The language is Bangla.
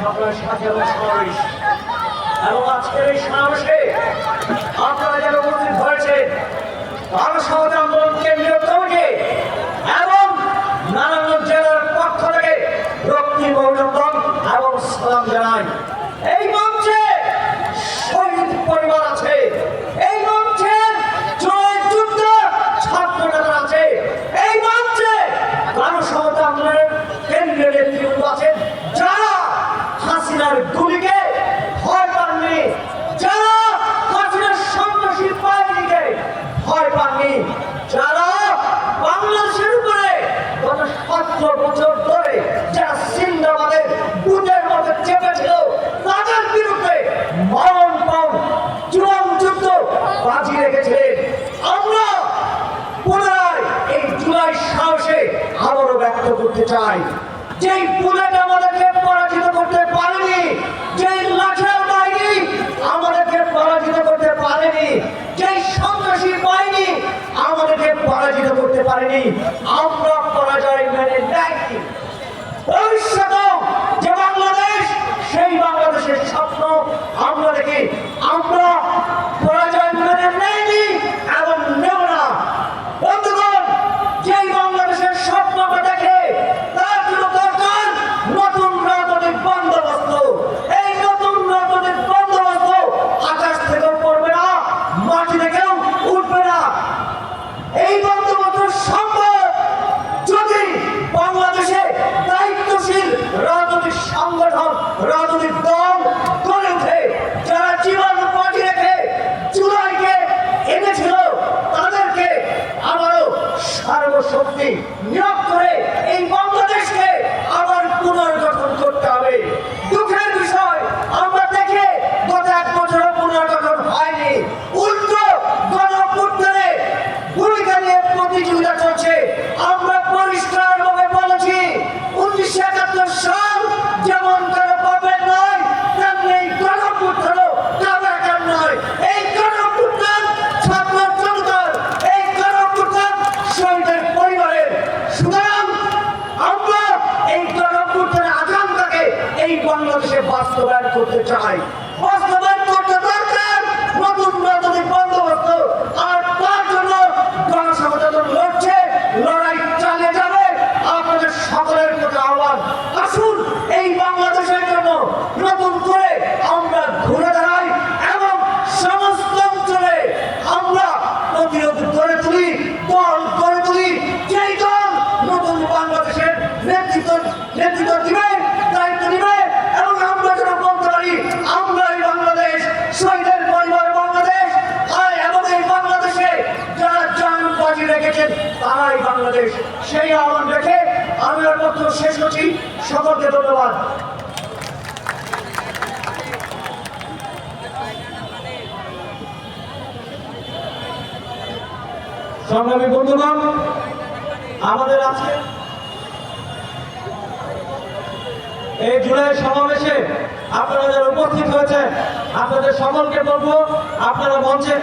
সাথে এবং সমাবেশ এবং আজকের এই সমাবেশে আপনারা যারা উপস্থিত হয়েছে ভারত সমাজ আন্দোলন কেন্দ্রীয় কমিটি এবং নারায়ণগঞ্জ জেলার পক্ষ থেকে রক্তিম অভিনন্দন এবং সালাম জানাই এই মঞ্চে শহীদ পরিবার আছে এই মঞ্চে জয় যুদ্ধ ছাত্র নেতা আছে এই মঞ্চে মানুষ সমতা আন্দোলনের কেন্দ্রীয় নেতৃবৃন্দ আছেন যারা হাসিনার গুলিকে ভয় পাননি যারা হাসিনার সন্ত্রাসী বাহিনীকে ভয় পাননি যারা বাংলাদেশের উপরে গত সতেরো বছর বাজি রেখেছিলেন। আমরা পুনরায় এই জুলাই সাহসে আবারও ব্যক্ত করতে চাই। যেই বুলেট আমাদেরকে পরাজিত করতে পারেনি, যেই লাঠের বাহিনী আমাদেরকে পরাজিত করতে পারেনি যেই সন্ত্রাসী বাহিনী আমাদেরকে পরাজিত করতে পারেনি আমরা যে স্বপ্ন দেখি। আমরা আছে বাংলাদেশের জন্য নতুন করে আমরা ঘুরে দাঁড়াই এবং সমস্ত অঞ্চলে আমরা প্রতিরোধ করে তুলি, দল করে তুলি। যেই দল নতুন বাংলাদেশের নেতৃত্ব নেতৃত্ব দিবে, দায়িত্ব দিবে এবং আমরা যেন বলতে পারি আমরা এই বাংলাদেশ, শহীদের পরিবার বাংলাদেশ। আর এবং এই বাংলাদেশে যারা জান বাজি রেখেছেন, তারাই বাংলাদেশ। সেই আহ্বান রেখে আমি আর বক্তব্য শেষ করছি সকলকে ধন্যবাদ। সংগ্রামী বন্ধুগণ, আমাদের আজকে এই জুলাই সমাবেশে আপনারা যারা উপস্থিত হয়েছে আপনাদের সকলকে বলব, আপনারা মঞ্চে